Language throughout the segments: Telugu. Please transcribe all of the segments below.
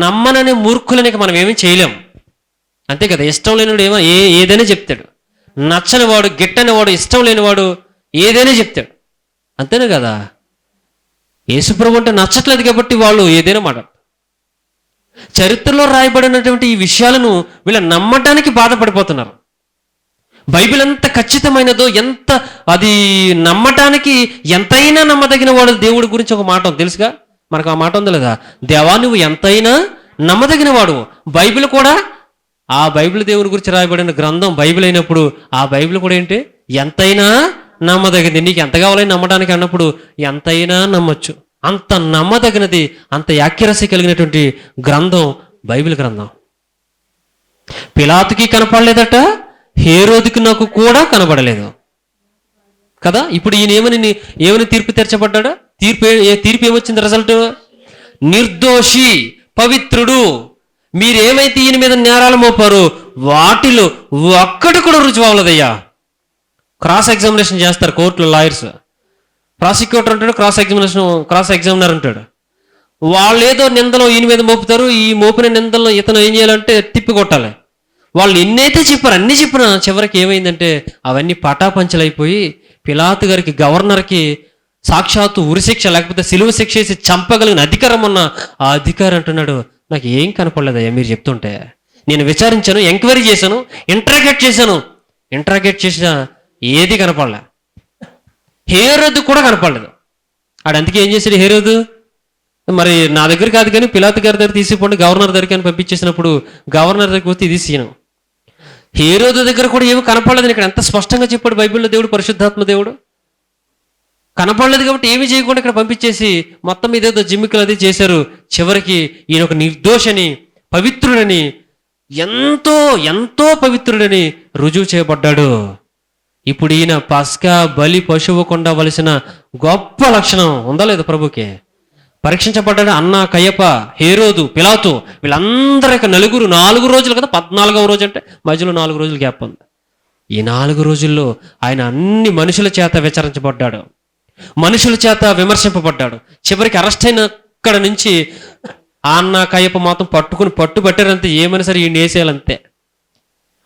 నమ్మనని మూర్ఖులనికి మనం ఏమీ చేయలేం. అంతే కదా ఇష్టం లేనివాడు ఏమో ఏ ఏదైనా చెప్తాడు. నచ్చని వాడు గిట్టని వాడు ఇష్టం లేనివాడు ఏదైనా చెప్తాడు. అంతేనే కదా? యేసుప్రభు అంటే నచ్చట్లేదు కాబట్టి వాళ్ళు ఏదైనా మాట. చరిత్రలో రాయబడినటువంటి ఈ విషయాలను వీళ్ళు నమ్మటానికి బాధపడిపోతున్నారు. బైబిల్ ఎంత ఖచ్చితమైనదో ఎంత అది నమ్మటానికి ఎంతైనా నమ్మదగిన వాడు దేవుడి గురించి ఒక మాట తెలుసుగా? మనకు ఆ మాట ఉంది లేదా? దేవా నువ్వు ఎంతైనా నమ్మదగిన వాడు బైబిల్ కూడా ఆ బైబిల్ దేవుని గురించి రాయబడిన గ్రంథం బైబిల్ అయినప్పుడు ఆ బైబిల్ కూడా ఏంటి? ఎంతైనా నమ్మదగింది నీకు ఎంత కావాలని నమ్మడానికి అన్నప్పుడు ఎంతైనా నమ్మొచ్చు. అంత నమ్మదగినది అంత యాక్యురసీ కలిగినటువంటి గ్రంథం బైబిల్ గ్రంథం. పిలాతుకి కనపడలేదట హేరోదికి నాకు కూడా కనబడలేదు. కదా? ఇప్పుడు ఈయన ఏమని ఏమని తీర్పు తెరచబడ్డాడా? తీర్పు ఏ- తీర్పు ఏమొచ్చింది రిజల్ట్ నిర్దోషి పవిత్రుడు. మీరేమైతే ఈయన మీద నేరాలు మోపారు వాటిలో ఒక్కటి కూడా రుజువు అవ్వలేదయ్యా. క్రాస్ ఎగ్జామినేషన్ చేస్తారు కోర్టులో లాయర్స్ ప్రాసిక్యూటర్ అంటాడు క్రాస్ ఎగ్జామినేషన్ క్రాస్ ఎగ్జామినర్ అంటాడు. వాళ్ళు ఏదో నిందలో ఈయన మీద మోపుతారు ఈ మోపిన నిందల్లో ఇతను ఏం చేయాలంటే తిప్పి కొట్టాలి. వాళ్ళు ఎన్నైతే చెప్పారు అన్ని చెప్పినా చివరికి ఏమైందంటే అవన్నీ పటాపంచలైపోయి పిలాతు గారికి గవర్నర్కి సాక్షాత్తు ఉరిశిక్ష లేకపోతే సిలువ శిక్ష వేసి చంపగలిగిన అధికారం ఉన్న ఆ అధికారి అంటున్నాడు నాకు ఏం కనపడలేదయ్యా మీరు చెప్తుంటే. నేను విచారించాను ఎంక్వైరీ చేశాను ఇంట్రాగేట్ చేశాను. ఇంట్రాగేట్ చేసిన ఏది కనపడలే. హేరోదు కూడా కనపడలేదు. ఆడు అందుకే ఏం చేశాడు హేరోదు? మరి నా దగ్గర కాదు కానీ పిలాత్ గారి దగ్గర తీసిపోండి గవర్నర్ దగ్గరికి అని పంపించేసినప్పుడు గవర్నర్ దగ్గరికి వస్తే ఇది సీను. హేరోదు దగ్గర కూడా ఏమి కనపడలేదు ఇక్కడ ఎంత స్పష్టంగా చెప్పాడు బైబిల్లో దేవుడు పరిశుద్ధాత్మ దేవుడు? కనపడలేదు కాబట్టి ఏమి చేయకుండా ఇక్కడ పంపించేసి మొత్తం ఇదేదో జిమ్మికలు అది చేశారు. చివరికి ఈయన ఒక నిర్దోషని పవిత్రుడని ఎంతో ఎంతో పవిత్రుడని రుజువు చేయబడ్డాడు. ఇప్పుడు ఈయన పస్కా బలి పశువు కొండవలసిన గొప్ప లక్షణం ఉందా లేదు ప్రభుకి పరీక్షించబడ్డాడు అన్న కయ్యప హేరోదు పిలాతు వీళ్ళందరూ నలుగురు నాలుగు రోజులు కదా? పద్నాలుగవ రోజు అంటే మధ్యలో నాలుగు రోజులు గ్యాప్ ఉంది. ఈ నాలుగు రోజుల్లో ఆయన అన్ని మనుషుల చేత విచారించబడ్డాడు. మనుషుల చేత విమర్శింపబడ్డాడు. చివరికి అరెస్ట్ అయిన అక్కడ నుంచి అన్న కయ్యప్ప మాత్రం పట్టుకుని పట్టు పట్టారంతే ఏమైనా సరే ఈయన వేసేయాలంతే.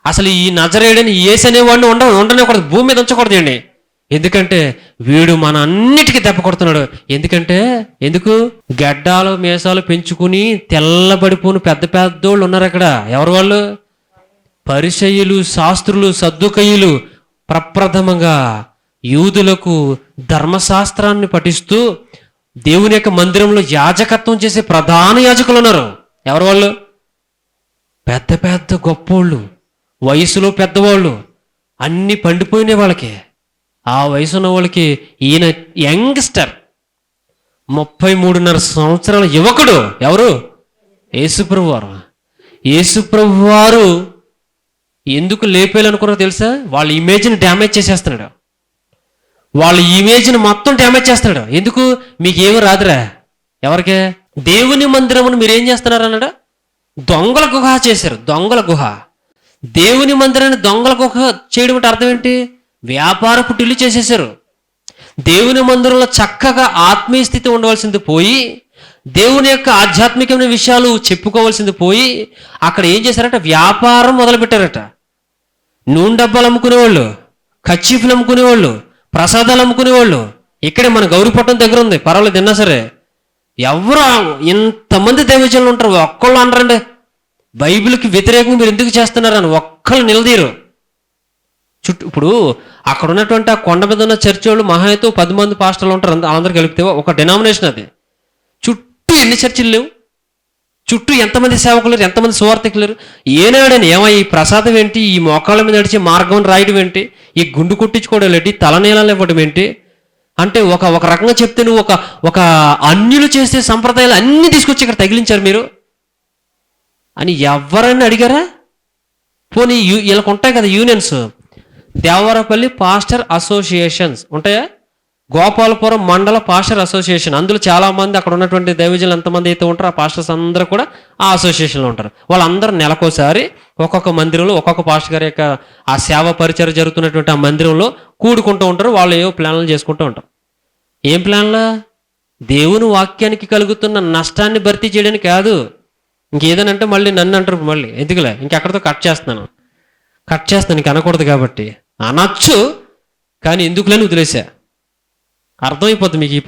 అసలు ఈ నజరేడని ఏసనేవాడిని అనేవాడిని ఉండ ఉండనేకూడదు భూమి మీద ఉంచకూడదు అండి ఎందుకంటే వీడు మన అన్నిటికీ దెబ్బ కొడుతున్నాడు. ఎందుకంటే ఎందుకు? గడ్డాలు మీసాలు పెంచుకుని తెల్లబడిపోను పెద్ద పెద్దోళ్ళు ఉన్నారు అక్కడ. ఎవరు వాళ్ళు? పరిచయులు శాస్త్రులు సద్దుకయ్యులు. ప్రప్రథమంగా యూదులకు ధర్మశాస్త్రాన్ని పఠిస్తూ దేవుని యొక్క మందిరంలో యాజకత్వం చేసే ప్రధాన యాజకులు ఉన్నారు. ఎవరు వాళ్ళు? పెద్ద పెద్ద గొప్పోళ్ళు వయసులో పెద్దవాళ్ళు అన్ని పండిపోయిన వాళ్ళకి. ఆ వయసు ఉన్న వాళ్ళకి ఈయన యంగ్స్టర్ ముప్పై మూడున్నర సంవత్సరాల యువకుడు. ఎవరు? యేసుప్రభు వారు. యేసుప్రభు వారు ఎందుకు లేపేయాలనుకున్నారో తెలుసా? వాళ్ళ ఇమేజ్ని డ్యామేజ్ చేసేస్తున్నాడు. వాళ్ళ ఇమేజ్ని మొత్తం డ్యామేజ్ చేస్తాడు ఎందుకు? మీకు ఏమి రాదురా. ఎవరికే? దేవుని మందిరమును మీరేం చేస్తున్నారు అన్నాడు? దొంగల గుహ చేశారు. దొంగల గుహ. దేవుని మందిరాన్ని దొంగల గుహ చేయడం అంటే అర్థం ఏంటి? వ్యాపారపు టిల్లు చేసేసారు దేవుని మందిరంలో చక్కగా ఆత్మీయ స్థితి ఉండవలసింది పోయి దేవుని యొక్క ఆధ్యాత్మికమైన విషయాలు చెప్పుకోవాల్సింది పోయి అక్కడ ఏం చేశారంటే? వ్యాపారం మొదలుపెట్టారట. నూనె డబ్బాలు అమ్ముకునేవాళ్ళు కచ్చిఫ్లు అమ్ముకునేవాళ్ళు ప్రసాదాలు అమ్ముకునేవాళ్ళు. ఇక్కడే మన గౌరీపట్నం దగ్గర ఉంది పర్వాలేదు తిన్నా సరే. ఎవరు ఇంతమంది దైవజనులు ఉంటారు ఒక్కళ్ళు అనరండి. బైబిల్కి వ్యతిరేకంగా మీరు ఎందుకు చేస్తున్నారని ఒక్కళ్ళు నిలదీరు చుట్టూ ఇప్పుడు అక్కడ ఉన్నటువంటి ఆ కొండ మీద ఉన్న చర్చి వాళ్ళు మహా అయితే పది మంది పాస్టర్లు ఉంటారు అందరూ కలిపితే ఒక డినామినేషన్ అది. చుట్టూ ఎన్ని చర్చిలు లేవు? చుట్టూ ఎంతమంది సేవకులు ఎంతమంది సువార్థకులు ఏనాడని ఏమో ఈ ప్రసాదం ఏంటి ఈ మోకాళ్ళ మీద నడిచి మార్గం రాయడం ఏంటి ఈ గుండు కొట్టించుకోవడం ఏంటి తలనీలాలు ఇవ్వడం ఏంటి? అంటే ఒక ఒక రకంగా చెప్తే నువ్వు ఒక ఒక అన్యులు చేసే సంప్రదాయాలు అన్నీ తీసుకొచ్చి ఇక్కడ తగిలించారు మీరు? అని ఎవరైనా అడిగారా? పోనీ యూ వీళ్ళకి ఉంటాయి కదా యూనియన్స్. Devarapalli pastor associations. ఉంటాయా? గోపాలపురం మండల పాస్టర్ అసోసియేషన్. అందులో చాలామంది అక్కడ ఉన్నటువంటి దైవజనులు ఎంతమంది అయితే ఉంటారో ఆ పాస్టర్స్ అందరూ కూడా ఆ అసోసియేషన్లో ఉంటారు. వాళ్ళందరూ నెలకోసారి ఒక్కొక్క మందిరంలో ఒక్కొక్క పాస్టర్ గారి యొక్క ఆ సేవ పరిచయం జరుగుతున్నటువంటి ఆ మందిరంలో కూడుకుంటూ ఉంటారు. వాళ్ళు ఏవో ప్లాన్లు చేసుకుంటూ ఉంటారు. ఏం ప్లాన్లా? దేవుని వాక్యానికి కలుగుతున్న నష్టాన్ని భర్తీ చేయడానికి కాదు. ఇంకేదనంటే అంటే మళ్ళీ నన్ను అంటారు మళ్ళీ. ఎందుకులే? ఇంకెక్కడితో కట్ చేస్తున్నాను. కట్ చేస్తాను ఇంక అనకూడదు కాబట్టి. అనొచ్చు కానీ ఎందుకులేని వదిలేసా? అర్థమైపోద్ది మీకు ఈ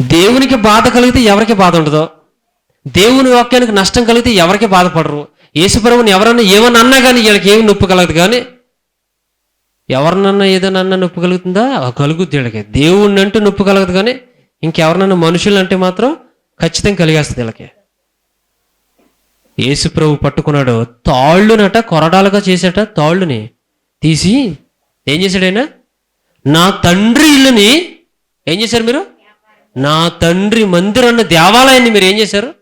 దేవునికి బాధ కలిగితే ఎవరికి బాధ ఉండదు దేవుని వాక్యానికి నష్టం కలిగితే ఎవరికి బాధపడరు? యేసుప్రభుని ఎవరన్నా ఏమన్నా అన్నా కానీ వీళ్ళకి ఏమి నొప్పి కలగదు కానీ ఎవరినన్నా ఏదైనా అన్నా నొప్పి కలుగుతుందా? కలుగుద్ది వీళ్ళకి. దేవుణ్ణి అంటూ నొప్పి కలగదు కానీ ఇంకెవరినన్నా మనుషులు అంటే మాత్రం ఖచ్చితంగా కలిగేస్తుంది వీళ్ళకి. యేసుప్రభు పట్టుకున్నాడు. తాళ్ళునట కొరడాలుగా చేసేట తాళ్ళుని తీసి ఏం చేశాడైనా నా తండ్రి ఇల్లుని ఏం చేశారు మీరు? నా తండ్రి మందిరన్న దేవాలయాన్ని మీరు ఏం చేశారు?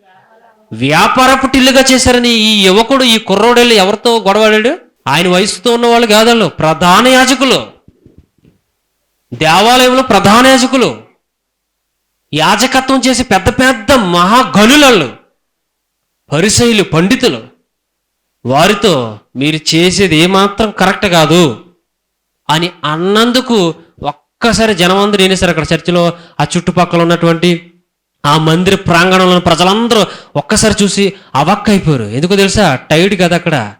వ్యాపారపు టిల్లుగా చేశారని ఈ యువకుడు ఈ కుర్రోడేళ్ళు ఎవరితో గొడవడాడు? ఆయన వయసుతో ఉన్న వాళ్ళు కాదాళ్ళు ప్రధాన యాజకులు. దేవాలయంలో ప్రధాన యాజకులు. యాజకత్వం చేసి పెద్ద పెద్ద మహాగనులళ్ళు పరిసయులు పండితులు. వారితో మీరు చేసేది ఏమాత్రం కరెక్ట్ కాదు అని అన్నందుకు ఒక్కసారి జనమందరూ ఏం చేశారు అక్కడ చర్చిలో? ఆ చుట్టుపక్కల ఉన్నటువంటి ఆ మందిర ప్రాంగణంలో ప్రజలందరూ ఒక్కసారి చూసి అవక్కైపోయారు. ఎందుకో తెలుసా? టైడ్ కదా అక్కడ.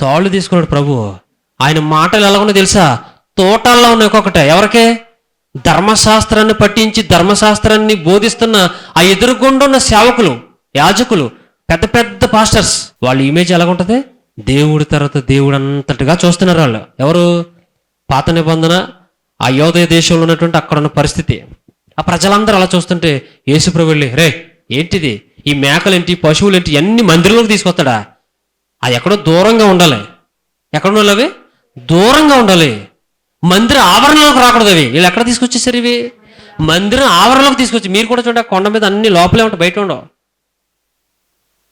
తాళ్ళు తీసుకున్నాడు ప్రభు. ఆయన మాటలు ఎలా ఉన్నాయో తెలుసా? తోటల్లో ఉన్నాయి ఒక్కొక్కటే. ఎవరికే? ధర్మశాస్త్రాన్ని పట్టించి ధర్మశాస్త్రాన్ని బోధిస్తున్న ఆ ఎదురుగుండా సేవకులు యాజకులు పెద్ద పెద్ద పాస్టర్స్. వాళ్ళ ఇమేజ్ ఎలాగుంటుంది? దేవుడి తర్వాత దేవుడు అంతటిగా చూస్తున్నారు వాళ్ళు. ఎవరు? పాత నిబంధన ఆ యోదయ దేశంలో ఉన్నటువంటి అక్కడ ఉన్న పరిస్థితి. ఆ ప్రజలందరూ అలా చూస్తుంటే యేసుప్రభు వెళ్ళి రే ఏంటిది? ఈ మేకలేంటి పశువులేంటి అన్ని మందిరంలోకి తీసుకొస్తాడా? అది ఎక్కడో దూరంగా ఉండాలి. ఎక్కడ ఉండాలి అవి దూరంగా ఉండాలి. మందిర ఆవరణలోకి రాకూడదు అవి. వీళ్ళు ఎక్కడ తీసుకొచ్చేసారు ఇవి? మందిరం ఆవరణలోకి తీసుకొచ్చి మీరు కూడా చూడండి ఆ కొండ మీద అన్ని లోపలే ఉంటాయి బయట ఉండవు.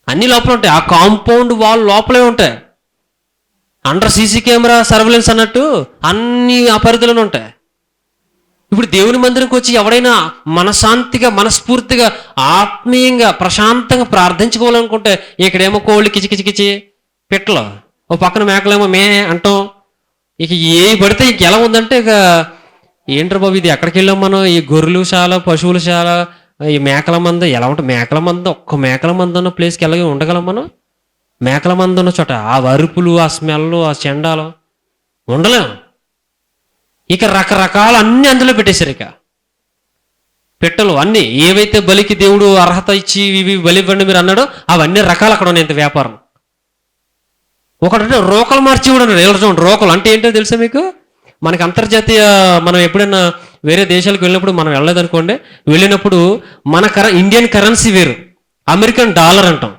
అన్ని లోపల ఉంటాయి. ఆ కాంపౌండ్ వాల్ లోపలే ఉంటాయి. అండర్ సీసీ కెమెరా సర్వేలెన్స్ అన్నట్టు అన్ని ఆ పరిధిలోనే ఉంటాయి. ఇప్పుడు దేవుని మందిరంకి వచ్చి ఎవడైనా మనశాంతిగా మనస్ఫూర్తిగా ఆత్మీయంగా ప్రశాంతంగా ప్రార్థించుకోవాలనుకుంటే ఇక్కడేమో కోళ్ళు కిచికిచికిచి పిట్టలు. ఓ పక్కన మేకలేమో మే అంటాం. ఇక ఏ పడితే ఇంక ఎలా ఉందంటే ఇక ఏంట్రా బాబు ఇది ఎక్కడికి వెళ్ళాం మనం? ఈ గొర్రెలు శాల పశువుల శాల ఈ మేకల మంద ఎలా ఉంటుంది మేకల మంద ఒక్క మేకల మంద ఉన్న ప్లేస్కి ఎలాగే ఉండగలం మనం? మేకల మంద ఉన్న చోట ఆ వరుపులు ఆ స్మెల్ ఆ చెండాలు ఉండలేము ఇక రకరకాల అన్ని అందులో పెట్టేశారు ఇక. పెట్టలు అన్ని ఏవైతే బలికి దేవుడు అర్హత ఇచ్చి ఇవి బలి ఇవ్వండి మీరు అన్నాడో అవన్నీ రకాలు అక్కడ ఉన్నాయి ఇంత వ్యాపారం. ఒకటంటే రోకలు మార్చి కూడా అన్నాడు. చూడండి రోకలు అంటే ఏంటో తెలుసా మీకు? మనకి అంతర్జాతీయ మనం ఎప్పుడైనా వేరే దేశాలకు వెళ్ళినప్పుడు మనం వెళ్ళలేదనుకోండి వెళ్ళినప్పుడు మన కర ఇండియన్ కరెన్సీ వేరు అమెరికన్ డాలర్ అంటాం.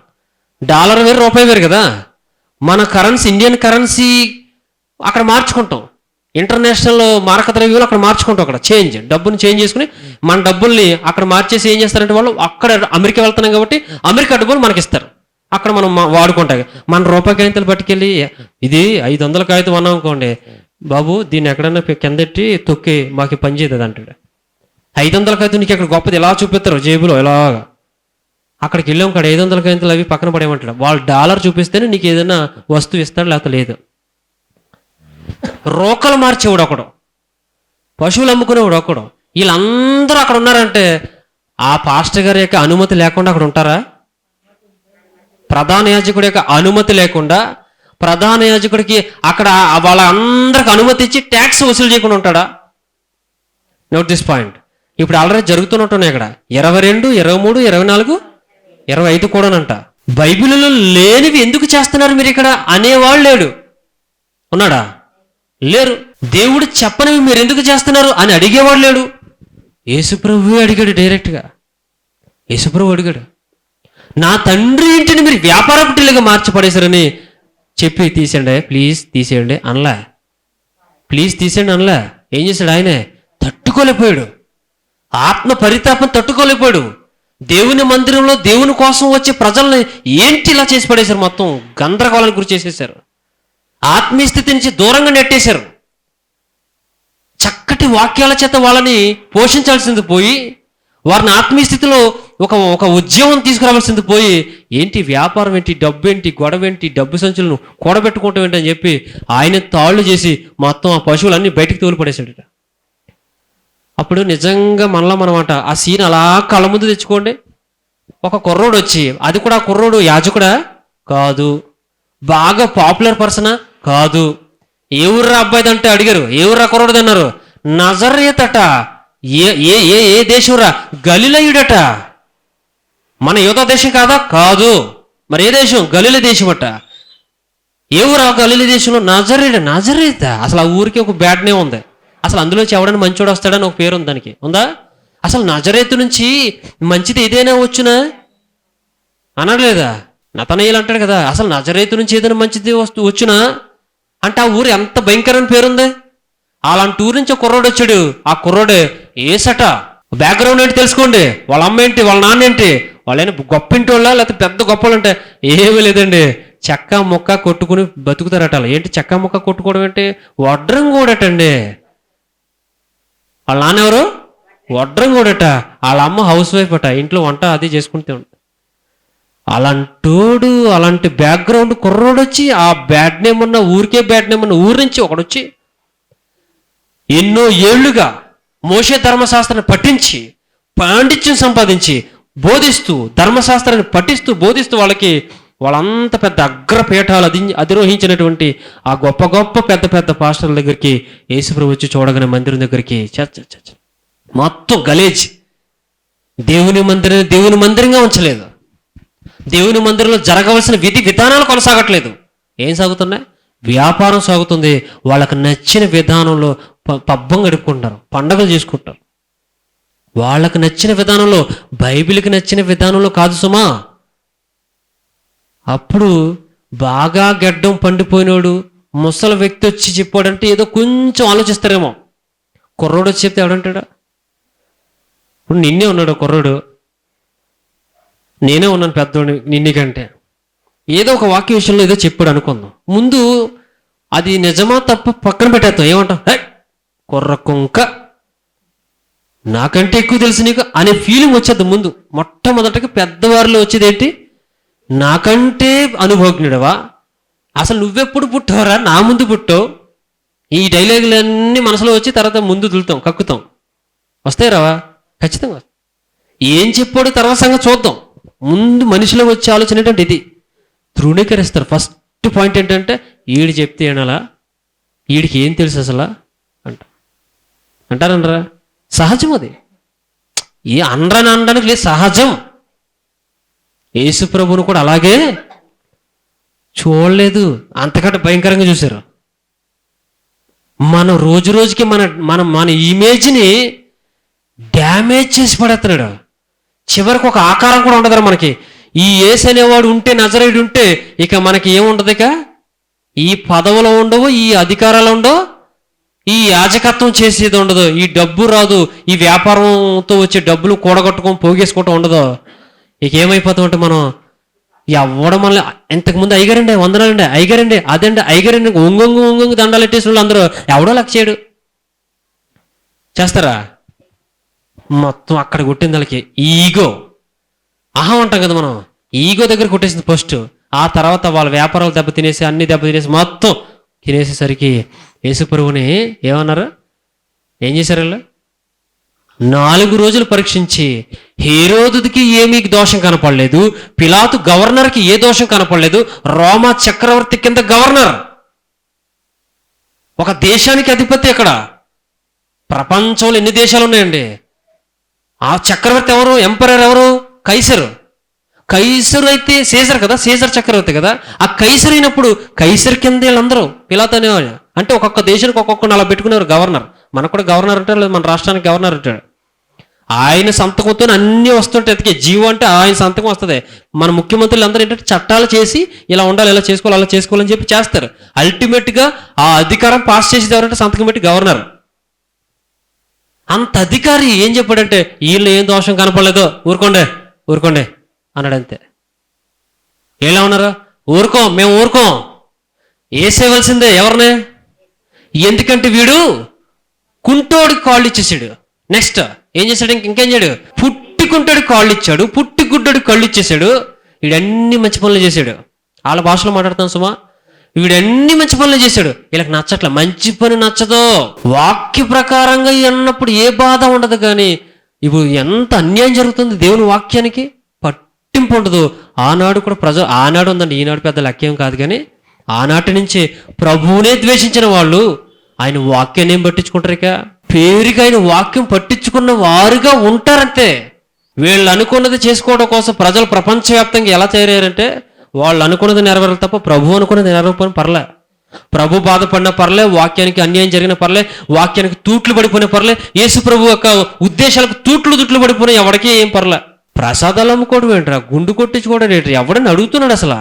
డాలర్ వేరు రూపాయి వేరు కదా. మన కరెన్సీ ఇండియన్ కరెన్సీ అక్కడ మార్చుకుంటాం. ఇంటర్నేషనల్ మారక ద్రవ్యాలు అక్కడ మార్చుకుంటాం అక్కడ. చేంజ్. డబ్బుని చేంజ్ చేసుకుని మన డబ్బుల్ని అక్కడ మార్చేసి ఏం చేస్తారంటే వాళ్ళు అక్కడ అమెరికా వెళ్తున్నాం కాబట్టి అమెరికా డబ్బులు మనకి ఇస్తారు అక్కడ మనం వాడుకుంటాం. మన రూపాయి కాగితాలు పట్టుకెళ్ళి ఇది ఐదు వందల కాగితం అన్నాం అనుకోండి. బాబు దీన్ని ఎక్కడన్నా కిందెట్టి తొక్కి మాకు పని చేయదు అంటాడు. ఐదు వందల కాగితం నీకు ఇక్కడ గొప్పది ఎలా చూపిస్తారు? జేబులో ఎలాగా? అక్కడికి వెళ్ళాం కాడ ఐదు వందల కాగితాలు అవి పక్కన పడేయమంటాడు. వాళ్ళు డాలర్ చూపిస్తేనే నీకు ఏదైనా వస్తువు ఇస్తాడు లేకపోతే లేదు. రోకలు మార్చేవాడు ఒకడు. పశువులు అమ్ముకునేవాడు ఒకడు. వీళ్ళందరూ అక్కడ ఉన్నారంటే ఆ పాస్టర్ గారి యొక్క అనుమతి లేకుండా అక్కడ ఉంటారా? ప్రధాన యాజకుడి యొక్క అనుమతి లేకుండా ప్రధాన యాజకుడికి అక్కడ వాళ్ళందరికి అనుమతి ఇచ్చి ట్యాక్స్ వసూలు చేయకుండా ఉంటాడా? నోట్ దిస్ పాయింట్ ఇప్పుడు ఆల్రెడీ జరుగుతున్నట్టున్నాయి ఇక్కడ. ఇరవై రెండు ఇరవై మూడు ఇరవై నాలుగు ఇరవై ఐదు కూడానంట. బైబిల్లో లేనివి ఎందుకు చేస్తున్నారు మీరు ఇక్కడ? అనేవాళ్ళు లేడు. ఉన్నాడా? లేరు. దేవుడు చెప్పనివి మీరు ఎందుకు చేస్తున్నారు అని అడిగేవాడు లేడు. యేసుప్రభువే అడిగాడు డైరెక్ట్గా. యేసుప్రభు అడిగాడు నా తండ్రి ఇంటిని మీరు వ్యాపార పుట్టిలుగా మార్చిపడేశారని చెప్పి తీసేయండి ప్లీజ్ తీసేయండి అనలా. ప్లీజ్ తీసేయండి అనలా. ఏం చేశాడు ఆయనే? తట్టుకోలేకపోయాడు. ఆత్మ పరితాపం తట్టుకోలేకపోయాడు. దేవుని మందిరంలో దేవుని కోసం వచ్చే ప్రజల్ని ఏంటి ఇలా చేసి పడేశారు? మొత్తం గందరగోళానికి గురి చేసేసారు. ఆత్మీయస్థితి నుంచి దూరంగా నెట్టేశారు. చక్కటి వాక్యాల చేత వాళ్ళని పోషించాల్సింది పోయి వారిని ఆత్మీయస్థితిలో ఒక ఒక ఉద్యమం తీసుకురావాల్సింది పోయి ఏంటి వ్యాపారం ఏంటి డబ్బు ఏంటి గొడవ ఏంటి డబ్బు సంచులను కూడబెట్టుకోవటం ఏంటి అని చెప్పి ఆయన తాళ్ళు చేసి మొత్తం ఆ పశువులన్నీ బయటికి తోలిపడేశాడట. అప్పుడు నిజంగా మనలో మనమాట ఆ సీన్ అలా కళ్ళ ముందు తెచ్చుకోండి. ఒక కుర్రోడు వచ్చి అది కూడా కుర్రోడు యాజకుడా? కాదు. బాగా పాపులర్ పర్సనా? కాదు. ఏ ఊర్రా అబ్బాయిది అంటే అడిగారు. ఏ ఊర్రా కుర్రోడు అన్నారు. నజరేతట. ఏ ఏ ఏ ఏ దేశంరా గలిలయుడట. మన యువత దేశం కాదా? కాదు. మరి ఏ దేశం? గలిల దేశం అట ఏ ఊరు ఆ గలిల దేశంలో? నజరేట నజరేత. అసలు ఆ ఊరికి ఒక బ్యాడ్ నేమ్ ఉంది. అసలు అందులోంచి ఎవడని మంచోడు వస్తాడని ఒక పేరు ఉంది దానికి. ఉందా? అసలు నజరేతు నుంచి మంచిది ఏదైనా వచ్చునా? అనలేదా నతనయ్యలు అంటాడు కదా. అసలు నజరేతు నుంచి ఏదైనా మంచిది వస్తు వచ్చునా? అంటే ఆ ఊరు ఎంత భయంకరమైన పేరుంది? అలాంటి ఊరు నుంచి కుర్రోడు వచ్చాడు. ఆ కుర్రోడు ఏసట. బ్యాక్గ్రౌండ్ ఏంటి తెలుసుకోండి. వాళ్ళ అమ్మ ఏంటి? వాళ్ళ నాన్న ఏంటి? వాళ్ళైనా గొప్ప ఇంటి వాళ్ళ లేకపోతే పెద్ద గొప్పలు అంటే ఏమీ లేదండి. చెక్క ముక్క కొట్టుకుని బతుకుతారట ఏంటి చెక్క ముక్క కొట్టుకోవడం ఏంటి? వడ్రం కూడటండి. వాళ్ళ నాన్న ఎవరు? వడ్రం కూడట. వాళ్ళ అమ్మ హౌస్ వైఫ్ అట. ఇంట్లో వంట అది చేసుకుంటే అలాంటోడు అలాంటి బ్యాక్గ్రౌండ్ కుర్రోడు వచ్చి ఆ బ్యాడ్ నేమ్ ఉన్న ఊరికే బ్యాడ్ నేమ్ ఉన్న ఊరి నుంచి ఒకడొచ్చి ఎన్నో ఏళ్ళుగా మోషే ధర్మశాస్త్రాన్ని పఠించి పాండిత్యం సంపాదించి బోధిస్తూ ధర్మశాస్త్రాన్ని పఠిస్తూ బోధిస్తూ వాళ్ళకి వాళ్ళంత పెద్ద అగ్రపీఠాలు అధి అధిరోహించినటువంటి ఆ గొప్ప గొప్ప పెద్ద పెద్ద పాస్టర్ల దగ్గరికి యేసుప్రభు వచ్చి చూడగానే మందిరం దగ్గరికి చచ్చ మొత్తం గలేజ్. దేవుని మందిరం దేవుని మందిరంగా ఉంచలేదు. దేవుని మందిరంలో జరగవలసిన విధి విధానాలు కొనసాగట్లేదు. ఏం సాగుతున్నాయి? వ్యాపారం సాగుతుంది. వాళ్ళకి నచ్చిన విధానంలో ప- పబ్బం గడుపుకుంటారు. పండగలు చేసుకుంటారు. వాళ్ళకు నచ్చిన విధానంలో బైబిల్కి నచ్చిన విధానంలో కాదు సుమా. అప్పుడు బాగా గడ్డం పండిపోయినోడు ముసలి వ్యక్తి వచ్చి చెప్పాడంటే ఏదో కొంచెం ఆలోచిస్తారేమో. కుర్రోడు వచ్చి చెప్తే ఎవడంటాడా? ఇప్పుడు నిన్నే ఉన్నాడు కుర్రోడు. నేనే ఉన్నాను పెద్దోడిని నిన్నికంటే. ఏదో ఒక వాక్య విషయంలో ఏదో చెప్పాడు అనుకుందాం. ముందు అది నిజమా తప్పు పక్కన పెట్టేస్తాం ఏమంటాం "హే, కుర్ర కుంక. నాకంటే ఎక్కువ తెలుసు నీకు అనే ఫీలింగ్ వచ్చేది ముందు. మొట్టమొదటిగా పెద్దవారిలో వచ్చేది ఏంటి నాకంటే అనుభవజ్ఞుడవా? అసలు నువ్వెప్పుడు పుట్టావరా? నా ముందు పుట్టావు. ఈ డైలాగులన్నీ మనసులో వచ్చి తర్వాత ముందు దులుతాం కక్కుతాం. వస్తాయి రావా? ఖచ్చితంగా ఏం చెప్పాడు తర్వాత సంగతి చూద్దాం. ముందు మనిషిలో వచ్చే ఆలోచన ఏంటంటే ఇది. తృణీకరిస్తారు ఫస్ట్ పాయింట్ ఏంటంటే ఈడు చెప్తే ఏనాలా ఈడికి ఏం తెలుసు అసలు? అంట. అంటారనరా సహజం అది. ఏ అనరని అనడానికి లేదు సహజం. యేసు ప్రభువును కూడా అలాగే చూడలేదు. అంతకంటే భయంకరంగా చూశారు. మనం రోజు రోజుకి మన మన మన ఇమేజ్ని డ్యామేజ్ చేసి పడేస్తున్నాడు చివరికి ఒక ఆకారం కూడా ఉండదు మనకి. ఈ ఏసు అనేవాడు ఉంటే నజరేయుడు ఉంటే ఇక మనకి ఏముండదు ఇక? ఈ పదవులు ఉండవు ఈ అధికారాలు ఉండవు ఈ యాజకత్వం చేసేది ఉండదు. ఈ డబ్బు రాదు ఈ వ్యాపారంతో వచ్చే డబ్బులు కూడగట్టుకొని పోగేసుకోవటం ఉండదు. ఇక ఏమైపోతామంటే మనం? ఎవడం మనల్ని ఇంతకుముందు అయ్యగారండి వందనాలండి అయ్యగారండి అదండి అయ్యగారండి ఒంగొంగు ఒంగొంగు దండాలు పెట్టేసిన వాళ్ళు అందరూ ఎవడో లెక్క చేయడు. చేస్తారా? మొత్తం అక్కడ కొట్టింది వాళ్ళకి ఈగో. అహం అంటాం కదా మనం. ఈగో దగ్గర కొట్టేసింది ఫస్ట్ ఆ తర్వాత వాళ్ళ వ్యాపారాలు దెబ్బ తినేసి అన్ని దెబ్బ తినేసి మొత్తం తినేసేసరికి యేసుప్రభుని ఏమన్నారు? ఏం చేశారు వీళ్ళు? నాలుగు రోజులు పరీక్షించి హేరోదుకి ఏమీ దోషం కనపడలేదు పిలాతు గవర్నర్కి ఏ దోషం కనపడలేదు రోమా చక్రవర్తి కింద గవర్నర్. ఒక దేశానికి అధిపతి అక్కడ ప్రపంచంలో ఎన్ని దేశాలు ఉన్నాయండి? ఆ చక్రవర్తి ఎవరు? ఎంపరర్ ఎవరు? కైసరు. కైసరు అయితే సీజర్ కదా? సీజర్ చక్రవర్తి కదా? ఆ కైసరు అయినప్పుడు కైసర్ కింద వీళ్ళందరూ పిలాత్ అంటే ఒక్కొక్క దేశానికి ఒక్కొక్క అలా పెట్టుకునేవారు గవర్నర్. మనకు కూడా గవర్నర్ అంటారు లేదు మన రాష్ట్రానికి గవర్నర్ ఉంటాడు. ఆయన సంతకంతో అన్నీ వస్తుంటాయి. అతికే జీవో అంటే ఆయన సంతకం వస్తుంది. మన ముఖ్యమంత్రులు అందరూ ఏంటంటే చట్టాలు చేసి ఇలా ఉండాలి ఇలా చేసుకోవాలి అలా చేసుకోవాలని చెప్పి చేస్తారు. అల్టిమేట్గా ఆ అధికారం పాస్ చేసేది ఎవరంటే సంతకం పెట్టి గవర్నర్. అంత అధికారి ఏం చెప్పాడంటే వీళ్ళు ఏం దోషం కనపడలేదు ఊరుకోండి ఊరుకోండి అన్నాడు అంతే ఎలా ఉన్నారు? ఊరుకోం మేము ఊరుకోం. వేసేయవలసిందే ఎవరిని? ఎందుకంటే వీడు కుంటోడికి కాళ్ళు ఇచ్చేసాడు నెక్స్ట్ ఏం చేశాడు? ఇంకేం చేయడు? పుట్టి కాళ్ళు ఇచ్చాడు పుట్టి గుడ్డోడు కళ్ళు ఇచ్చేసాడు వీడన్ని మంచి పనులు చేశాడు. వాళ్ళ భాషలో మాట్లాడతాం సుమా. వీడన్ని మంచి పనులు చేశాడు? వీళ్ళకి నచ్చట్ల. మంచి పని నచ్చదు. వాక్య ప్రకారంగా అన్నప్పుడు ఏ బాధ ఉండదు కానీ ఇప్పుడు ఎంత అన్యాయం జరుగుతుంది దేవుని వాక్యానికి? పట్టింపు ఉండదు. ఆనాడు కూడా ప్రజలు ఆనాడు ఉందండి ఈనాడు పెద్ద లక్ష్యం కాదు కానీ ఆనాటి నుంచి ప్రభువునే ద్వేషించిన వాళ్ళు ఆయన వాక్యాన్ని ఏం పట్టించుకుంటారు ఇక? పేరుగా ఆయన వాక్యం పట్టించుకున్న వారుగా ఉంటారంతే. వీళ్ళు అనుకున్నది చేసుకోవడం కోసం ప్రజలు ప్రపంచవ్యాప్తంగా ఎలా తయారయ్యారంటే వాళ్ళు అనుకున్నది నెరవేరాలి తప్ప ప్రభు అనుకున్నది నెరవేరని పర్లే. ప్రభు బాధపడిన పర్లే వాక్యానికి అన్యాయం జరిగిన పర్లే వాక్యానికి తూట్లు పడిపోయిన పర్లే యేసు ప్రభు యొక్క ఉద్దేశాలకు తూట్లు తుట్లు పడిపోయిన ఎవరికీ ఏం పర్లే. ప్రసాదాలు అమ్ముకోవడం ఏంట్రా? గుండు కొట్టించుకోవడం ఏంటి ఎవడని అడుగుతున్నాడు అసలు?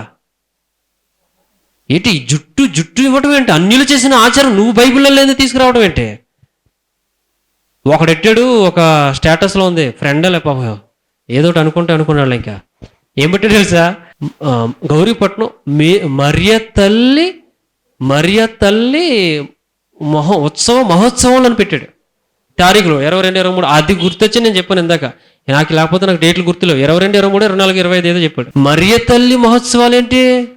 ఏంటి జుట్టు జుట్టు ఇవ్వడం ఏంటి? అన్యులు చేసిన ఆచారం నువ్వు బైబిల్లో లేదు తీసుకురావడం ఏంటి? ఒకడెట్టాడు ఒక స్టేటస్లో ఉంది ఫ్రెండ్ లే పాపం. ఏదో ఒకటి అనుకుంటే అనుకున్నాడు ఇంకా. ఏం పెట్టాడు తెలుసా? గౌరీపట్నం మీ మర్య తల్లి మర్య తల్లి మహో ఉత్సవం మహోత్సవం అని పెట్టాడు. తారీఖులు ఇరవై రెండు ఇరవై మూడు. అది గుర్తొచ్చి నేను చెప్పాను ఇందాక. నాకు లేకపోతే నాకు డేట్లు గుర్తులేవు. ఇరవై రెండు ఇరవై మూడు ఇరవై నాలుగు ఇరవై ఐదు ఏదో చెప్పాడు. మర్య తల్లి మహోత్సవాలు ఏంటి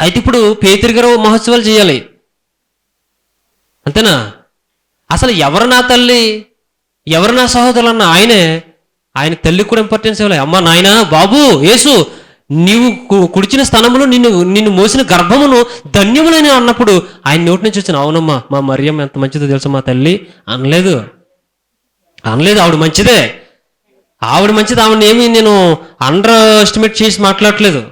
అయితే ఇప్పుడు పేతిరిగారు మహోత్సవాలు చేయాలి. అంతేనా? అసలు ఎవరు నా తల్లి? ఎవరు నా సహోదరులు అన్న ఆయనే ఆయన తల్లికి కూడా ఇంపార్టెన్స్ ఇవ్వలేదు అమ్మా నాయన బాబు యేసు నీవు కు- కుడిచిన స్థనములు నిన్ను నిన్ను మోసిన గర్భమును ధన్యములని అన్నప్పుడు ఆయన నోటి నుంచి వచ్చిన అవునమ్మా మా మరియమ్మ ఎంత మంచిదో తెలుసు మా తల్లి? అనలేదు. అనలేదు ఆవిడ మంచిదే. ఆవిడ మంచిది ఆవిడని ఏమి నేను అండర్ ఎస్టిమేట్ చేసి మాట్లాడట్లేదు.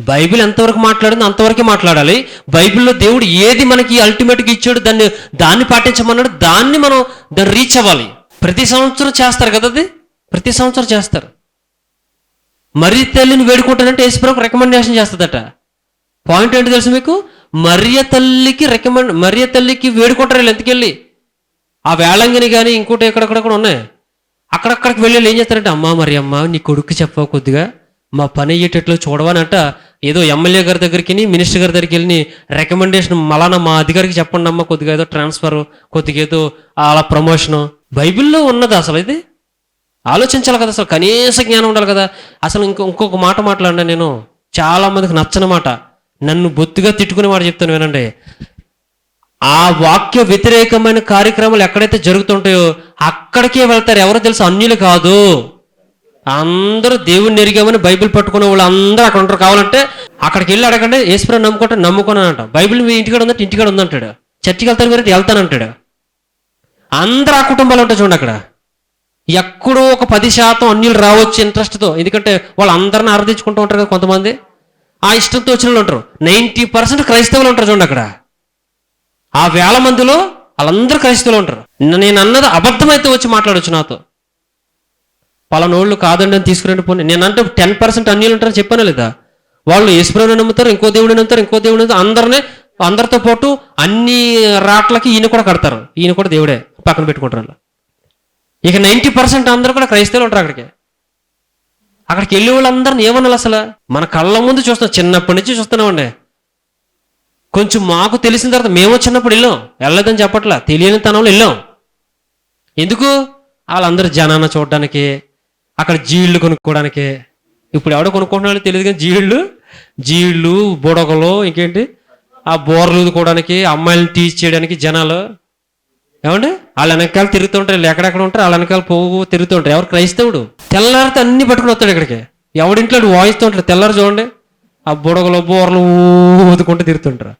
బైబిల్ ఎంతవరకు మాట్లాడిందో అంతవరకే మాట్లాడాలి. బైబిల్లో దేవుడు ఏది మనకి అల్టిమేట్గా ఇచ్చాడు దాన్ని దాన్ని పాటించమన్నాడు దాన్ని మనం దాన్ని రీచ్ అవ్వాలి. ప్రతి సంవత్సరం చేస్తారు కదా అది? ప్రతి సంవత్సరం చేస్తారు. మరీ తల్లిని వేడుకుంటానంటే యేసుప్రభుకు రికమెండేషన్ చేస్తుందట. పాయింట్ ఏంటి తెలుసు మీకు? మరియ తల్లికి రికమెండ్ మరియ తల్లికి వేడుకుంటారు వీళ్ళు ఎంతకెళ్ళి? ఆ వేళంగిని కానీ ఇంకోటి ఎక్కడెక్కడ కూడా ఉన్నాయి. అక్కడక్కడికి వెళ్ళి ఏం చేస్తారంటే అమ్మా మరి అమ్మ నీ కొడుకు చెప్పావు కొద్దిగా? మా పని అయ్యేటట్లు చూడవనంట. ఏదో ఎమ్మెల్యే గారి దగ్గరికి మినిస్టర్ గారి దగ్గరికి వెళ్ళి రికమెండేషన్ మలానా మా అధికారికి చెప్పండి అమ్మ కొద్దిగా ఏదో ట్రాన్స్ఫర్ కొద్దిగా ఏదో అలా ప్రమోషను బైబిల్లో ఉన్నది అసలు ఇది. ఆలోచించాలి కదా అసలు కనీస జ్ఞానం ఉండాలి కదా. అసలు ఇంకో ఇంకొక మాట మాట్లాడినా నేను చాలా మందికి నచ్చని మాట నన్ను బొత్తుగా తిట్టుకునే మాట చెప్తాను వినండి. ఆ వాక్య వ్యతిరేకమైన కార్యక్రమాలు ఎక్కడైతే జరుగుతుంటాయో అక్కడికే వెళ్తారు. ఎవరో తెలుసు? అన్యులు కాదు. అందరూ దేవుణ్ణి ఎరిగామని బైబిల్ పట్టుకునే వాళ్ళు అందరూ అక్కడ ఉంటారు. కావాలంటే అక్కడికి వెళ్ళి అడగండి ఈశ్వరం నమ్ముకుంటే నమ్ముకున్నానంట బైబిల్ మీ ఇంటికాడ ఉందంటే ఇంటికాడ ఉందంటాడు. చర్చికి వెళ్తాను మీరు వెళ్తానంటాడు అందరూ ఆ కుటుంబాలు ఉంటాయి చూడండి అక్కడ. ఎక్కడో ఒక పది శాతం అన్యులు రావచ్చు ఇంట్రెస్ట్తో. ఎందుకంటే వాళ్ళు అందరిని ఆరాధించుకుంటూ ఉంటారు కదా కొంతమంది. ఆ ఇష్టంతో వచ్చిన వాళ్ళు ఉంటారు. నైంటీ పర్సెంట్ క్రైస్తవులు ఉంటారు చూడండి అక్కడ. ఆ వేల మందిలో వాళ్ళందరూ క్రైస్తవులు ఉంటారు. నేను అన్నది అబద్ధమైతే వచ్చి మాట్లాడొచ్చు నాతో. పలానోళ్ళు కాదండి అని తీసుకురండి పోనీ. నేను అంటే టెన్ పర్సెంట్ అన్యులు ఉంటారని చెప్పాను లేదా? వాళ్ళు యేసుప్రభుని నమ్ముతారు ఇంకో దేవుడిని నమ్ముతారు ఇంకో దేవుడిని నమ్ముతారు. అందరినీ అందరితో పాటు అన్ని రాట్లకి ఈయన కూడా కడతారు. ఈయన కూడా దేవుడే పక్కన పెట్టుకుంటారు వాళ్ళు. ఇక నైంటీ పర్సెంట్ అందరూ కూడా క్రైస్తవులు ఉంటారు అక్కడికి. అక్కడికి వెళ్ళే వాళ్ళందరిని ఏమనాలి అసలు? మన కళ్ళ ముందు చూస్తున్నాం. చిన్నప్పటి నుంచి చూస్తున్నామండి. కొంచెం మాకు తెలిసిన తర్వాత మేము చిన్నప్పుడు వెళ్ళాం. వెళ్ళదని చెప్పట్లా. తెలియని తనంలో వెళ్ళాం. ఎందుకు? వాళ్ళందరూ జనాన్ని చూడడానికి అక్కడ జీళ్ళు కొనుక్కోవడానికి. ఇప్పుడు ఎవడో కొనుక్కుంటున్నాడో తెలియదు కానీ జీళ్ళు జీళ్ళు బుడగలు ఇంకేంటి? ఆ బోర్లు ఊదుకోవడానికి అమ్మాయిలను టీచ్ చేయడానికి జనాలు ఏమండి? వాళ్ళ వెనకాల తిరుగుతుంటారు ఎక్కడెక్కడ ఉంటారు వాళ్ళ వెనకాల పోగు తిరుగుతుంటారు ఎవరు క్రైస్తవుడు? తెల్లారితే అన్ని పట్టుకుని వస్తాడు ఇక్కడికి. ఎవడింట్లో వాడు వాయిస్తూ ఉంటారు తెల్లారు చూడండి ఆ బుడగలు బోర్లు ఊదుకుంటూ తిరుగుతుంటారు.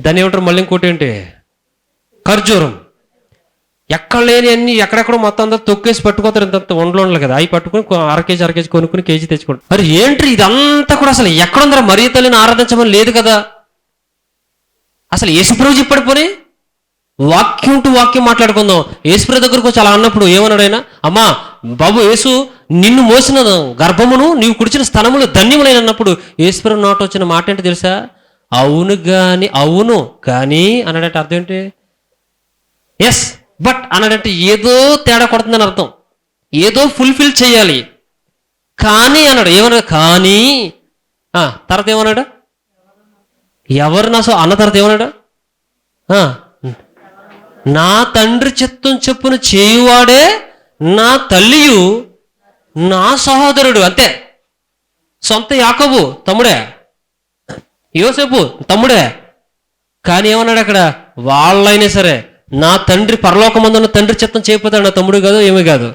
దాన్ని ఏమంటారు మళ్ళీ ఇంకోటి ఏంటి? ఖర్జూరం. ఎక్కడ లేని అన్ని ఎక్కడెక్కడ మొత్తం అంతా తొక్కేసి పట్టుకోతారు. ఇంత వండలు ఉండలు కదా. అవి పట్టుకుని అరకేజీ అర కేజీ అర కేజీ కొనుక్కుని కేజీ తెచ్చుకోండి మరి ఏంటి ఇదంతా కూడా అసలు ఎక్కడుందరా? మరీ తల్లిని ఆరాధించమని లేదు కదా. అసలు యేసుప్రభు చెప్పాడు పోనీ? వాక్యం టు వాక్యం మాట్లాడుకుందాం. యేసుప్ర దగ్గరకు వచ్చి అలా అన్నప్పుడు ఏమన్నాడు ఆయన? అమ్మా బాబు యేసు నిన్ను మోసిన గర్భమును నీవు కుడిచిన స్థనములు ధన్యములైన అన్నప్పుడు యేసుప్ర నోట వచ్చిన మాట ఏంటి తెలుసా? అవును గాని అవును కానీ అన్నాడంటే అర్థం ఏంటి? ఎస్ బట్ అన్నాడంటే ఏదో తేడా కొడుతుందని అర్థం. ఏదో ఫుల్ఫిల్ చేయాలి. కానీ అన్నాడు. ఏమన్నాడు? కానీ. తర్వాత ఏమన్నాడు? ఎవరు నా సో అన్న తర్వాత ఏమన్నాడు? నా తండ్రి చిత్తం చెప్పున చేయువాడే నా తల్లియు నా సహోదరుడు అంతే. సొంత యాకబు తమ్ముడే యోసేపు తమ్ముడే. కానీ ఏమన్నాడు అక్కడ? వాళ్ళైనా సరే నా తండ్రి పరలోకమందున్న తండ్రి చిత్తం చేయకపోతాడు నా తమ్ముడు కాదు ఏమీ కాదు.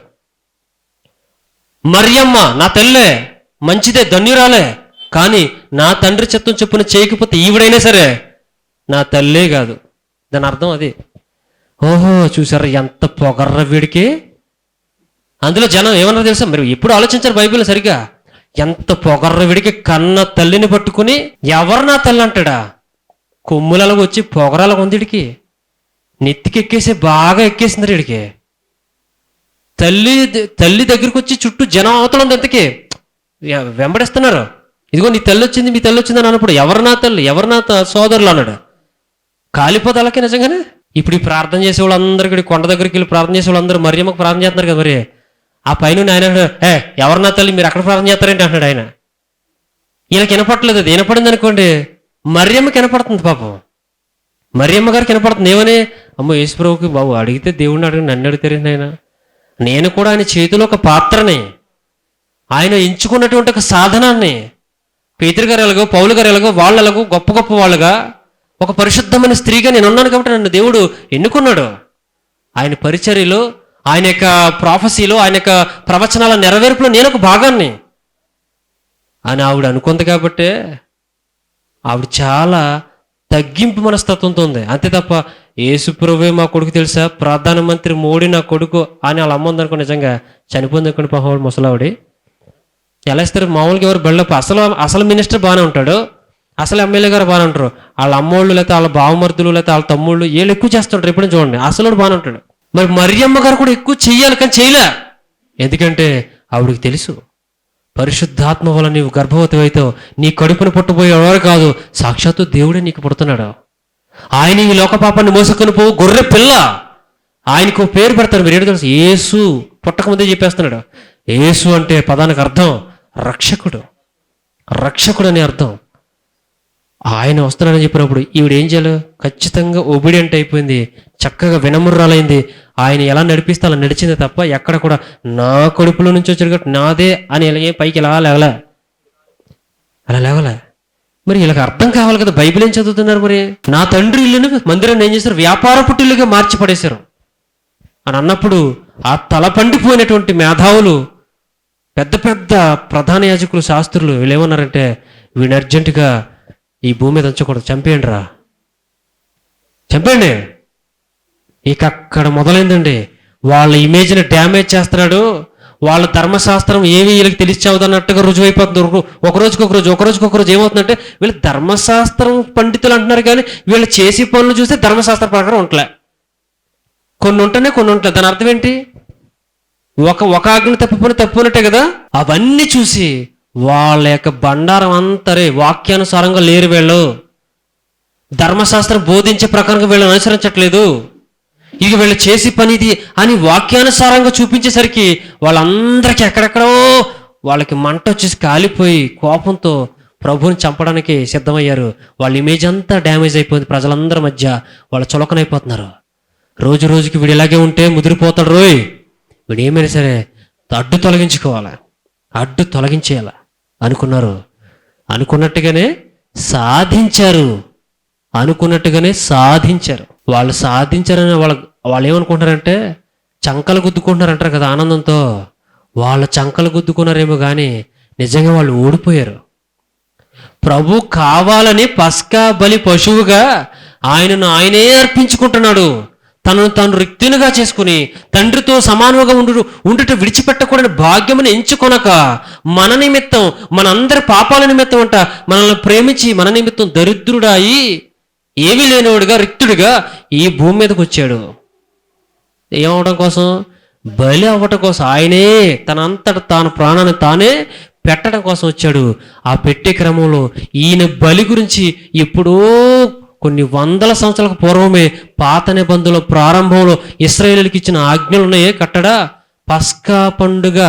మరియమ్మ నా తల్లే మంచిదే ధన్యురాలే. కానీ నా తండ్రి చిత్తం చొప్పున చేయకపోతే ఈవిడైనా సరే నా తల్లే కాదు. దాని అర్థం అది. ఓహో చూసారా ఎంత పొగర్ర వీడికి? అందులో జనం ఏమన్నారు తెలుసా? మీరు ఎప్పుడు ఆలోచించారు బైబిల్ సరిగా? ఎంత పొగర్ర వీడికి కన్న తల్లిని పట్టుకుని ఎవరు నా తల్లి అంటాడా? కొమ్ములలాగా వచ్చి పొగరాలకు ఉంది వీడికి. నెత్తికి ఎక్కేసి బాగా ఎక్కేసింది వీడికి. తల్లి తల్లి దగ్గరికి వచ్చి చుట్టూ జనం అవతల ఉంది ఎంతకి వెంబడిస్తున్నారు. ఇదిగో నీ తల్లి వచ్చింది మీ తల్లి వచ్చింది అన్నప్పుడు ఎవరు నా తల్లి ఎవరు నా సోదరులు అన్నాడు. కాలిపోతే అలాగే నిజంగానే? ఇప్పుడు ఈ ప్రార్థన చేసే వాళ్ళందరూ ఇక్కడ కొండ దగ్గరికి వెళ్ళి ప్రార్థన చేసే వాళ్ళందరూ మరియమ్మకు ప్రార్థన చేస్తున్నారు కదా మరి. ఆ పైన ఆయన ఏ ఎవరు తల్లి మీరు అక్కడ ప్రార్థన చేస్తారేంటి? అంటున్నాడు ఆయన. ఈయనకి వినపడలేదు అది వినపడింది అనుకోండి మరియమ్మ కనపడుతుంది పాపం. మరియమ్మ గారు వినపడుతుంది ఏమని? అమ్మో యేసుప్రభుకి బాబు అడిగితే దేవుడిని అడిగి నన్ను అడుగుతారేంటి ఆయన నేను కూడా ఆయన చేతిలో ఒక పాత్రని ఆయన ఎంచుకున్నటువంటి ఒక సాధనాన్ని పేతురు గారు ఎలాగో పౌలు గారు ఎలాగో వాళ్ళు ఎలాగో గొప్ప గొప్ప వాళ్ళుగా ఒక పరిశుద్ధమైన స్త్రీగా నేను ఉన్నాను కాబట్టి నన్ను దేవుడు ఎన్నుకున్నాడు. ఆయన పరిచర్యలో ఆయన యొక్క ప్రాఫసీలో ఆయన యొక్క ప్రవచనాల నెరవేర్పులో నేను ఒక భాగాన్ని. అని ఆవిడ అనుకుంది కాబట్టే ఆవిడ చాలా తగ్గింపు మనస్తత్వంతో ఉంది. అంతే తప్ప యేసుప్రభే మా కొడుకు తెలుసా? ప్రధానమంత్రి మోడీ నా కొడుకు అని వాళ్ళ అమ్మ ఉందనుకో నిజంగా చనిపోయింది అనుకోండి పాపం ముసలావిడి ఎలా ఇస్తారు? మామూలుగా ఎవరు బెళ్ళపు అసలు అసలు మినిస్టర్ బాగానే ఉంటాడు. అసలు ఎమ్మెల్యే గారు బాగానే ఉంటారు వాళ్ళ అమ్మోళ్ళు లేకపోతే వాళ్ళ బావమర్దులు లేకపోతే వాళ్ళ తమ్ముళ్ళు వీళ్ళు ఎక్కువ చేస్తుంటారు ఎప్పుడైనా చూడండి. అసలు వాడు బాగానే ఉంటాడు మరి మరియమ్మ గారు కూడా ఎక్కువ చేయాలి కానీ చేయలే. ఎందుకంటే ఆవిడికి తెలుసు పరిశుద్ధాత్మ వల్ల నీవు గర్భవతి అయితే నీ కడుపున పుట్టబోయేవారు కాదు సాక్షాత్తు దేవుడే నీకు పుడుతున్నాడు. ఆయన ఈ లోక పాపాన్ని మోసుకొని పోవు గొర్రె పిల్ల. ఆయనకు పేరు పెడతారు. మీరు ఏంటో తెలుసు? ఏసు పుట్టకముందే చెప్పేస్తున్నాడు. ఏసు అంటే పదానికి అర్థం రక్షకుడు. రక్షకుడు అనే అర్థం. ఆయన వస్తున్నానని చెప్పినప్పుడు ఈవిడ ఏం చేయాలి? ఖచ్చితంగా ఒబిడియంట్ అయిపోయింది. చక్కగా వినమ్రాలైంది ఆయన ఎలా నడిపిస్తే అలా నడిచింది తప్ప ఎక్కడ కూడా నా కడుపులో నుంచి వచ్చాడు కాబట్టి నాదే అని ఇలాగే పైకి ఇలా లేవలే? అలా లేవలే? మరి వీళ్ళకి అర్థం కావాలి కదా. బైబిల్ ఏం చదువుతున్నారు మరి? నా తండ్రి ఇల్లును మందిరాన్ని ఏం చేశారు? వ్యాపార పుట్టిల్లుగా మార్చి పడేశారు అని అన్నప్పుడు ఆ తల పండిపోయినటువంటి మేధావులు పెద్ద పెద్ద ప్రధాన యాజకులు శాస్త్రులు వీళ్ళు ఏమన్నారంటే వీడిని అర్జెంటుగా ఈ భూమి మీద ఉంచకూడదు. చంపేయండి రా చంపేయండి. ఇక అక్కడ మొదలైందండి. వాళ్ళ ఇమేజ్ని డ్యామేజ్ చేస్తున్నాడు. వాళ్ళ ధర్మశాస్త్రం ఏమి వీళ్ళకి తెలిసావుదన్నట్టుగా రుజువైపోతుంది. ఒక- ఒక రోజుకి ఒక రోజు ఒక రోజుకి ఒక రోజు ఏమవుతుందంటే వీళ్ళు ధర్మశాస్త్రం పండితులు అంటున్నారు కానీ వీళ్ళు చేసే పనులు చూస్తే ధర్మశాస్త్ర ప్రకారం ఉంటలే. కొన్ని ఉంటేనే కొన్ని ఉంటలే. దాని అర్థం ఏంటి? ఒక ఒక ఆజ్ఞ తప్పిపోయిన ఉన్నట్టే కదా? అవన్నీ చూసి వాళ్ళ యొక్క బండారం అంతరే వాక్యానుసారంగా లేరు వీళ్ళు. ధర్మశాస్త్రం బోధించే ప్రకారంగా వీళ్ళని అనుసరించట్లేదు. ఇక వీళ్ళు చేసి పని ఇది అని వాక్యానుసారంగా చూపించేసరికి వాళ్ళందరికీ ఎక్కడెక్కడో వాళ్ళకి మంట వచ్చేసి కాలిపోయి కోపంతో ప్రభువుని చంపడానికి సిద్ధమయ్యారు. వాళ్ళ ఇమేజ్ అంతా డ్యామేజ్ అయిపోయింది ప్రజలందరి మధ్య. వాళ్ళు చులకనైపోతున్నారు. రోజు రోజుకి వీడు ఇలాగే ఉంటే ముదిరిపోతాడు రోయ్. వీడు ఏమైనా సరే అడ్డు తొలగించుకోవాలి. అడ్డు తొలగించేయాలి. అనుకున్నారు. అనుకున్నట్టుగానే సాధించారు. అనుకున్నట్టుగానే సాధించారు. వాళ్ళు సాధించారని వాళ్ళ వాళ్ళు ఏమనుకుంటారంటే చంకలు గుద్దుకుంటున్నారు అంటారు కదా ఆనందంతో. వాళ్ళు చంకలు గుద్దుకున్నారేమో కానీ నిజంగా వాళ్ళు ఓడిపోయారు. ప్రభు కావాలని పస్కా బలి పశువుగా ఆయనను ఆయనే అర్పించుకుంటున్నాడు. తనను తాను రిక్తునిగా చేసుకుని తండ్రితో సమానముగా ఉండు ఉండుట విడిచిపెట్టకూడని భాగ్యమును ఎంచుకొనక మన నిమిత్తం మనందరి పాపాల నిమిత్తం అంట మనల్ని ప్రేమించి మన నిమిత్తం దరిద్రుడాయి ఏమీ లేనివాడుగా రిక్తుడిగా ఈ భూమి మీదకి వచ్చాడు. ఏమవడం కోసం? బలి అవ్వటం కోసం. ఆయనే తనంతట తాను ప్రాణాన్ని తానే పెట్టడం కోసం వచ్చాడు. ఆ పెట్టే క్రమంలో ఈయన బలి గురించి ఎప్పుడో కొన్ని వందల సంవత్సరాలకు పూర్వమే పాత నిబంధనల ప్రారంభంలో ఇస్రాయేలీలకు ఇచ్చిన ఆజ్ఞలు ఉన్నాయే కట్టడా? పస్కా పండుగ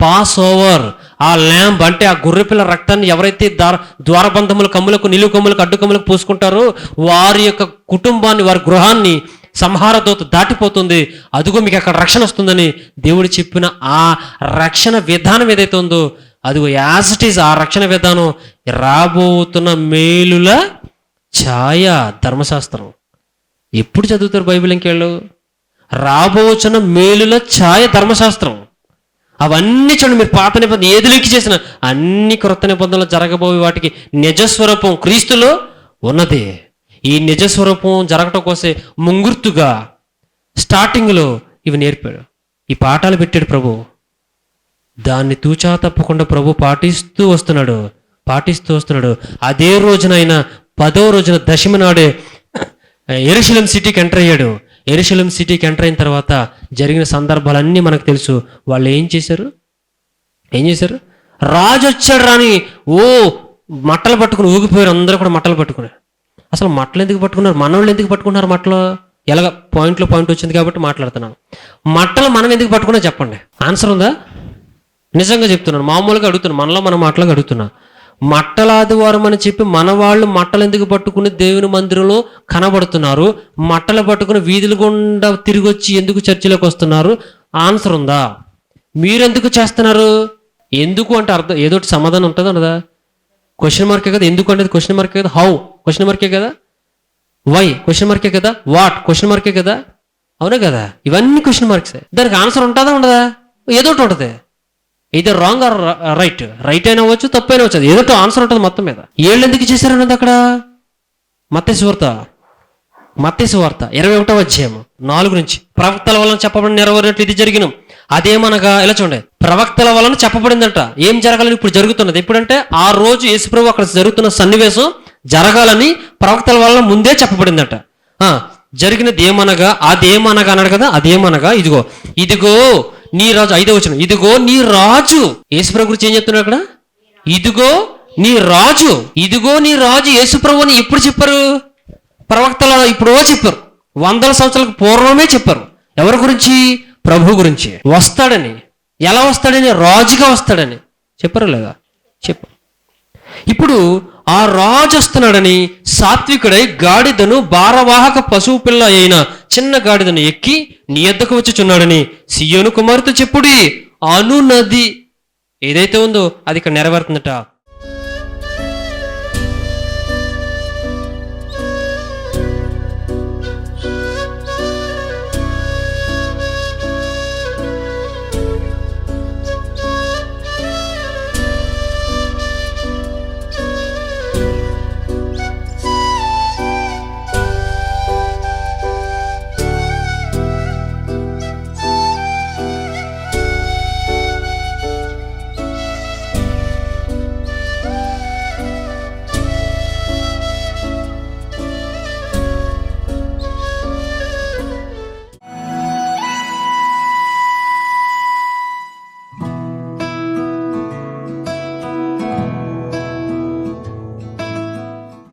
పాస్ ఓవర్ ఆ ల్యాంబ్ అంటే ఆ గొర్రెపిల్ల రక్తాన్ని ఎవరైతే దార ద్వారబంధముల కమ్ములకు నిలువు కమ్ములకు అడ్డు కమ్ములకు పూసుకుంటారో వారి యొక్క కుటుంబాన్ని వారి గృహాన్ని సంహారతో దాటిపోతుంది. అదిగో మీకు అక్కడ రక్షణ వస్తుందని దేవుడు చెప్పిన ఆ రక్షణ విధానం ఏదైతే ఉందో అదిగో యాజ్ ఇట్ ఈజ్ ఆ రక్షణ విధానం రాబోతున్న మేలుల ఛాయ ధర్మశాస్త్రం. ఎప్పుడు చదువుతారు బైబిల్ ఇంకేళ్ళు? రాబోచున్న మేలుల ఛాయ ధర్మశాస్త్రం. అవన్నీ చూడండి మీరు పాత నిబంధన ఏది లెక్కి చేసిన అన్ని క్రొత్త నిబంధనలు జరగబోయే వాటికి నిజస్వరూపం క్రీస్తులో ఉన్నది. ఈ నిజస్వరూపం జరగటం కోసే ముంగుర్తుగా స్టార్టింగ్లో ఇవి నేర్పాడు. ఈ పాఠాలు పెట్టాడు ప్రభు. దాన్ని తూచా తప్పకుండా ప్రభు పాటిస్తూ వస్తున్నాడు. పాటిస్తూ వస్తున్నాడు. అదే రోజునైనా పదో రోజున దశమి నాడే ఎరుశలం సిటీకి ఎంటర్ అయ్యాడు. ఎరుశలం సిటీకి ఎంటర్ అయిన తర్వాత జరిగిన సందర్భాలన్నీ మనకు తెలుసు. వాళ్ళు ఏం చేశారు? ఏం చేశారు? రాజు వచ్చాడు రాని ఓ మట్టలు పట్టుకుని ఊగిపోయారు. అందరూ కూడా మట్టలు పట్టుకున్నారు అసలు మట్టలు ఎందుకు పట్టుకున్నారు? మనోళ్ళు ఎందుకు పట్టుకున్నారు మట్టలు? ఎలాగ పాయింట్లో పాయింట్ వచ్చింది కాబట్టి మాట్లాడుతున్నాను. మట్టలు మనం ఎందుకు పట్టుకున్నా చెప్పండి. ఆన్సర్ ఉందా? నిజంగా చెప్తున్నాను. మామూలుగా అడుగుతున్నాను. మనలో మన మాటలకు అడుగుతున్నాను మట్టలాదివారం అని చెప్పి మన వాళ్ళు మట్టలు ఎందుకు పట్టుకుని దేవుని మందిరంలో కనబడుతున్నారు? మట్టలు పట్టుకుని వీధుల గుండా తిరిగి వచ్చి ఎందుకు చర్చిలోకి వస్తున్నారు? ఆన్సర్ ఉందా? మీరెందుకు చేస్తున్నారు? ఎందుకు అంటే అర్థం ఏదో ఒకటి సమాధానం ఉంటుంది ఉండదా క్వశ్చన్ మార్కే కదా? ఎందుకు అనేది క్వశ్చన్ మార్కే కదా? హౌ క్వశ్చన్ మార్కే కదా? వై క్వశ్చన్ మార్కే కదా? వాట్ క్వశ్చన్ మార్కే కదా? అవునా కదా? ఇవన్నీ క్వశ్చన్ మార్క్సే దానికి ఆన్సర్ ఉంటుందా ఉండదా? ఏదో ఒకటి ఉంటుంది. ఇది రాంగ్ ఆర్ రైట్ రైట్ అయినా అవ్వచ్చు తప్పు అయినా వచ్చు ఏదో ఆన్సర్ ఉంటుంది మొత్తం మీద. ఏళ్ళు ఎందుకు చేశారన్నది అక్కడ? మత్తయి వార్త మత్తయి వార్త ఇరవై ఒకటో అధ్యాయం నాలుగు నుంచి. ప్రవక్తల వలన చెప్పబడిన నెరవేరినట్లు ఇది జరిగిన. అదేమనగా ఇలా చూడండి. ప్రవక్తల వలన చెప్పబడిందట. ఏం జరగాలని ఇప్పుడు జరుగుతున్నది? ఎప్పుడంటే ఆ రోజు యేసుప్రభు అక్కడ జరుగుతున్న సన్నివేశం జరగాలని ప్రవక్తల వలన ముందే చెప్పబడిందట. ఆ, జరిగినది ఏమనగా అదేమనగా అన్నాడు కదా అదేమనగా ఇదిగో. ఇదిగో నీ రాజు ఐదో వచ్చిన ఇదిగో నీ రాజు. యేసుప్రభు గురించి ఏం చెప్తున్నాడు అక్కడ? ఇదిగో నీ రాజు. ఇదిగో నీ రాజు యేసుప్రభు అని ఎప్పుడు చెప్పారు? ప్రవక్తల ఇప్పుడో చెప్పారు. వందల సంవత్సరాలకు పూర్వమే చెప్పారు. ఎవరి గురించి? ప్రభు గురించి. వస్తాడని. ఎలా వస్తాడని? రాజుగా వస్తాడని. చెప్పారు లేదా? చెప్పు. ఇప్పుడు ఆ రాజు వస్తున్నాడని సాత్వికుడై గాడిదను భారవాహక పశువు పిల్ల అయిన చిన్న గాడిదను ఎక్కి నీ ఎద్దకు వచ్చుచున్నాడని సియోను కుమారుతో చెప్పుడి. అనునది ఏదైతే ఉందో అది ఇక్కడ నెరవేరుతుందట.